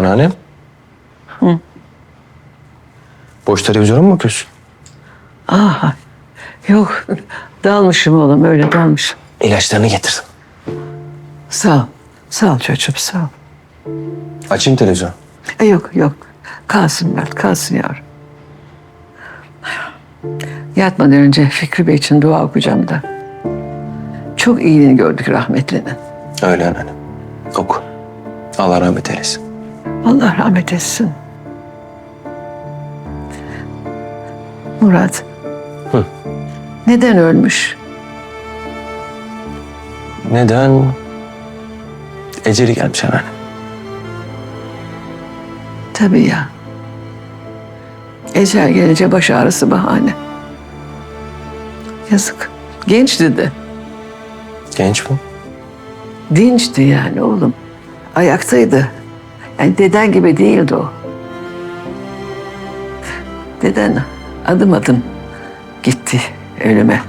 Anneannem. Hı. Boş televizyona mı bakıyorsun? Aha. Yok. Dalmışım oğlum öyle dalmışım. İlaçlarını getirdim. Sağ ol. Sağ ol çocuğum sağ ol. Açayım televizyonu. E, yok yok. Kalsın Mert kalsın yavrum. Yatmadan önce Fikri Bey için dua okuyacağım da. Çok iyiliğini gördük rahmetlinin. Öyle anneannem. Oku. Allah rahmet eylesin. Allah rahmet etsin. Murat. Hı. Neden ölmüş? Neden? Eceli gelmiş anneanne. Tabii ya. Ecel gelince baş ağrısı bahane. Yazık. Gençti de. Genç mi? Dinçti yani oğlum. Ayaktaydı. Yani deden gibi değildi o. Deden adım adım gitti ölüme.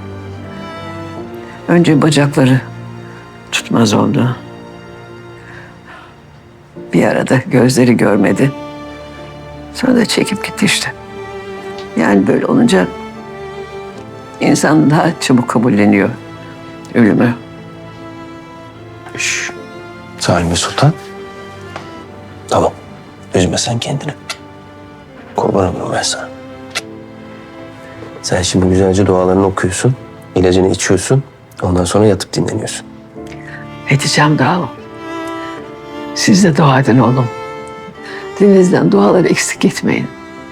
Önce bacakları tutmaz oldu. Bir arada gözleri görmedi. Sonra da çekip gitti işte. Yani böyle olunca insan daha çabuk kabulleniyor ölümü. Şş. Salime Sultan. Sen kendini. Kurban olurum ben sana. Sen şimdi güzelce dualarını okuyorsun. ilacını içiyorsun. Ondan sonra yatıp dinleniyorsun. Edeceğim daha o. Siz de dua edin oğlum. Dilinizden duaları eksik etmeyin.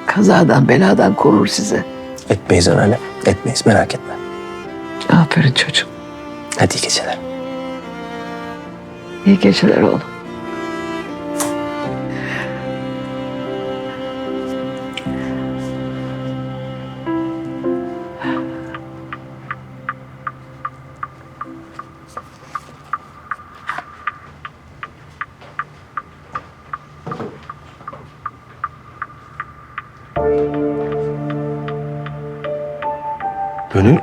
Kazadan beladan korur sizi. Etmeyiz anneanne. Etmeyiz merak etme. Aferin çocuğum. Hadi iyi geceler. İyi geceler oğlum. Gönül.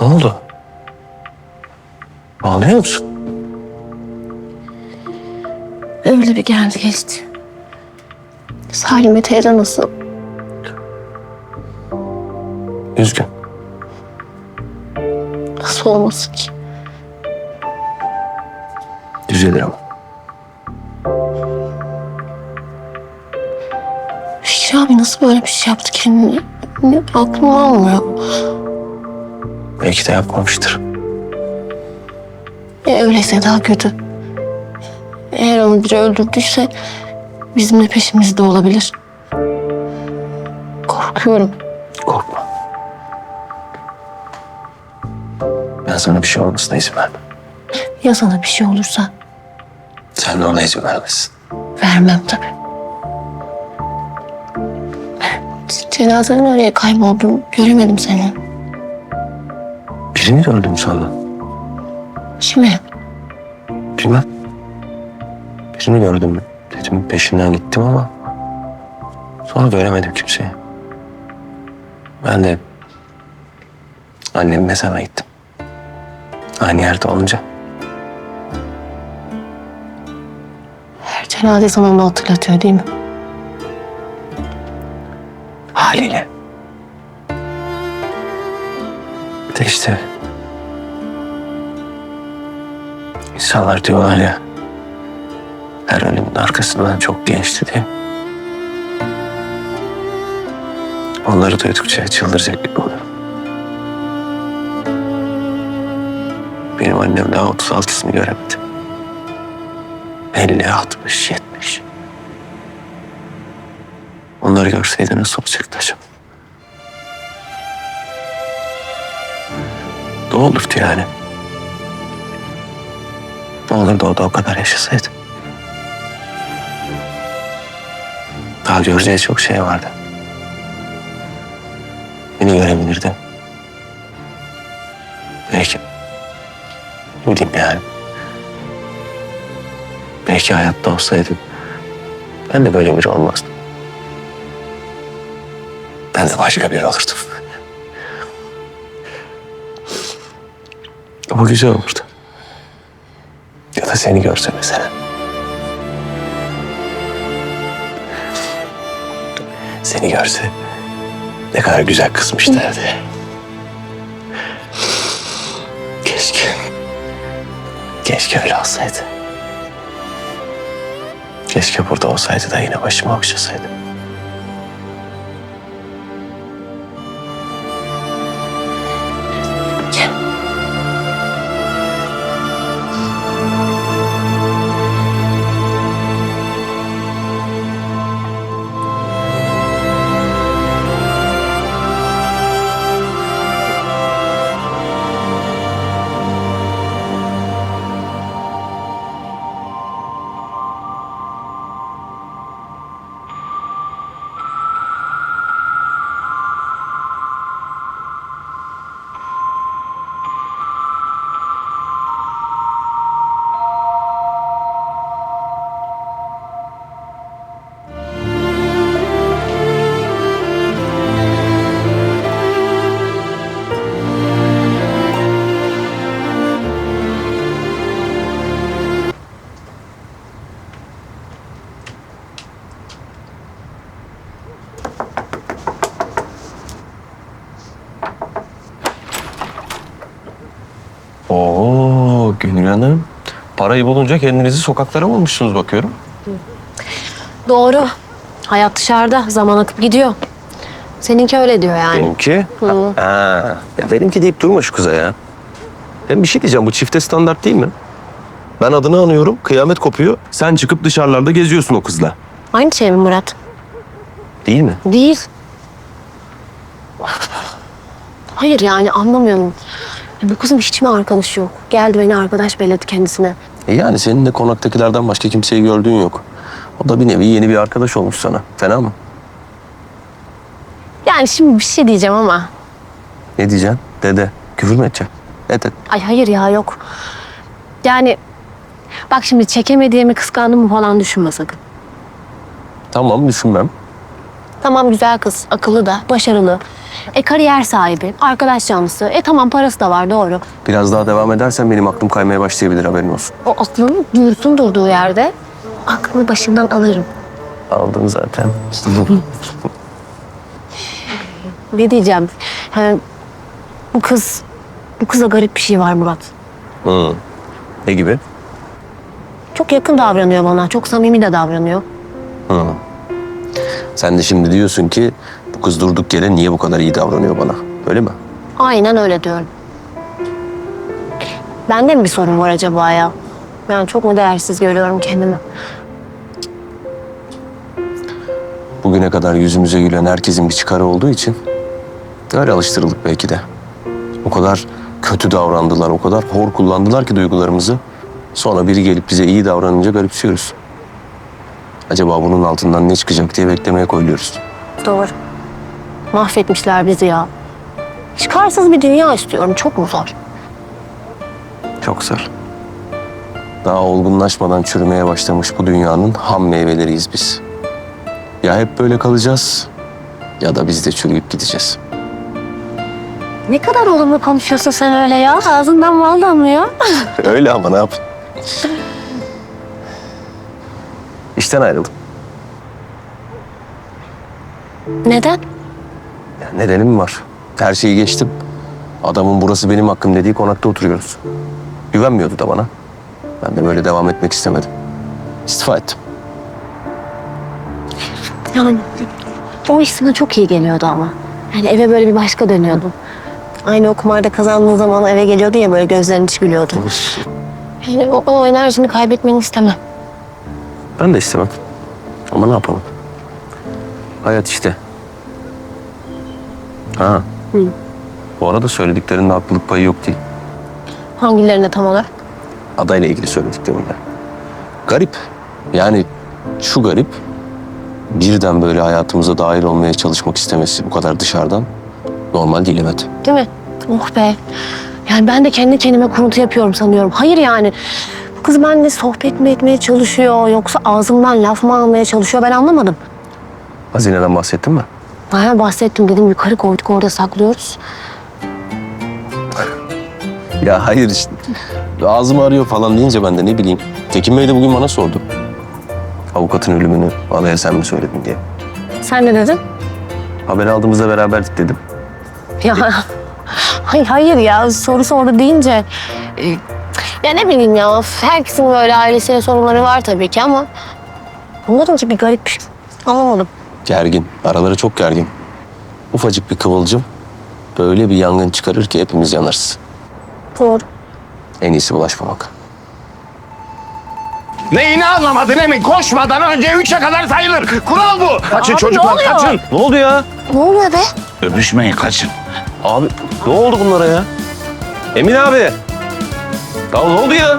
Ne oldu? Ağlıyor musun? Öyle bir geldi geçti. Salime teyze nasıl? Üzgün. Nasıl olmasın ki? Düzelir ama. Abi nasıl böyle bir şey yaptı kendine? Ne, aklım almıyor. Belki de yapmamıştır. E, öyleyse daha kötü. Eğer onu biri öldürdüyse bizim de peşimizde olabilir. Korkuyorum. Korkma. Ben sana bir şey olmasına izin vermem. Ya sana bir şey olursa Sen de ona izin vermezsin. vermem tabii. Cenazenin oraya kayboldum. Göremedim seni. Birini de öldüm sandın. Kimi? Bilmem. Birini gördüm. Dedim peşinden gittim ama sonra göremedim kimseyi. Ben de annemin mezarına gittim. Aynı yerde olunca. Her cenaze onu hatırlatıyor değil mi? Haliyle. Bir de işte insanlar diyorlar ya her ölümün arkasından çok gençti diye. Onları duydukça çıldıracak gibi oluyorum. Benim annem daha 36'sını göremedi. 50, 60, 70. Onları görseydi nasıl olacaktı acaba? Ne olurdu yani? Ne olurdu o da o kadar yaşasaydı? Daha göreceği çok şey vardı. Beni görebilirdi. Belki... Ne diyeyim yani? Belki hayatta olsaydım ben de böyle biri olmazdım. Ben de başka biri olurdum. Ama güzel olurdu. da seni görse mesela. Seni görse ne kadar güzel kızmış derdi. Keşke. Keşke öyle olsaydı. Keşke burada olsaydı da yine başıma okşasaydı. Parayı bulunca kendinizi sokaklara bulmuşsunuz bakıyorum. Doğru. Hayat dışarıda. Zaman akıp gidiyor. Seninki öyle diyor yani. Benimki? Ha. Ya benimki deyip durma şu kıza ya. Hem bir şey diyeceğim bu çifte standart değil mi? Ben adını anıyorum, kıyamet kopuyor. Sen çıkıp dışarılarda geziyorsun o kızla. Aynı şey mi Murat? Değil mi? Değil. Hayır yani anlamıyorum. Bu kızın hiç mi arkadaşı yok? Geldi beni arkadaş belledi kendisine. E yani senin de konaktakilerden başka kimseyi gördüğün yok. O da bir nevi yeni bir arkadaş olmuş sana. Fena mı? Yani şimdi bir şey diyeceğim ama. Ne diyeceksin? Dede. Küfür mü edeceksin? Et et. Ay hayır ya yok. Yani bak şimdi çekemediğimi kıskandığımı falan düşünme sakın. Tamam düşünmem. Tamam güzel kız, akıllı da, başarılı. E kariyer sahibi, arkadaş canlısı. E tamam parası da var doğru. Biraz daha devam edersen benim aklım kaymaya başlayabilir haberin olsun. O aklını dursun durduğu yerde. Aklını başından alırım. Aldın zaten. Ne diyeceğim? Yani bu kız, bu kıza garip bir şey var Murat. Hı. Ne gibi? Çok yakın davranıyor bana, çok samimi de davranıyor. Hı. Sen de şimdi diyorsun ki bu kız durduk yere niye bu kadar iyi davranıyor bana? Öyle mi? Aynen öyle diyorum. Bende mi bir sorun var acaba ya? Ben çok mu değersiz görüyorum kendimi? Bugüne kadar yüzümüze gülen herkesin bir çıkarı olduğu için öyle alıştırıldık belki de. O kadar kötü davrandılar, o kadar hor kullandılar ki duygularımızı. Sonra biri gelip bize iyi davranınca garipsiyoruz. Acaba bunun altından ne çıkacak diye beklemeye koyuluyoruz. Doğru. Mahvetmişler bizi ya. Çıkarsız bir dünya istiyorum. Çok mu zor? Çok zor. Daha olgunlaşmadan çürümeye başlamış bu dünyanın ham meyveleriyiz biz. Ya hep böyle kalacağız ya da biz de çürüyüp gideceğiz. Ne kadar olumlu konuşuyorsun sen öyle ya. Ağzından mal damlıyor. Öyle ama ne yap? İşten ayrıldım. Neden? Ya nedenim var. Her şeyi geçtim. Adamın burası benim hakkım dediği konakta oturuyoruz. Güvenmiyordu da bana. Ben de böyle devam etmek istemedim. İstifa ettim. Yani o iş sana çok iyi geliyordu ama. Yani eve böyle bir başka dönüyordun. Aynı o kumarda kazandığın zaman eve geliyordu ya böyle gözlerin içi gülüyordu. Yani o, o enerjini kaybetmeni istemem. Ben de istemem. Ama ne yapalım? Hayat işte. Ha. Bu arada söylediklerinde haklılık payı yok değil. Hangilerine tam olarak? adayla ilgili söylediklerimde. Garip. Yani şu garip. Birden böyle hayatımıza dahil olmaya çalışmak istemesi bu kadar dışarıdan normal değil evet. Değil mi? Oh be. Yani ben de kendi kendime kuruntu yapıyorum sanıyorum. Hayır yani. Kız benimle sohbet mi etmeye çalışıyor yoksa ağzımdan laf mı almaya çalışıyor ben anlamadım. Hazineden bahsettin mi? Bana bahsettim dedim yukarı koyduk orada saklıyoruz. Ya hayır işte. Ağzım ağrıyor falan deyince ben de ne bileyim. Tekin Bey de bugün bana sordu. Avukatın ölümünü Alaya sen mi söyledin diye. Sen ne dedin? Haber aldığımızda beraberdik dedim. Ya hayır, hayır ya soru sordu deyince e, ya ne bileyim ya herkesin böyle ailesiyle sorunları var tabii ki ama bunların bir garip bir şey. Anlamadım. Gergin. Araları çok gergin. Ufacık bir kıvılcım böyle bir yangın çıkarır ki hepimiz yanarız. Doğru. En iyisi bulaşmamak. Neyini anlamadın Emin? Koşmadan önce üçe kadar sayılır. Kural bu. Kaçın Abi, çocuklar ne oluyor? kaçın. Ne oldu ya? Ne oluyor be? Öpüşmeyin kaçın. Abi ne oldu bunlara ya? Emin abi. Ya ne oldu ya?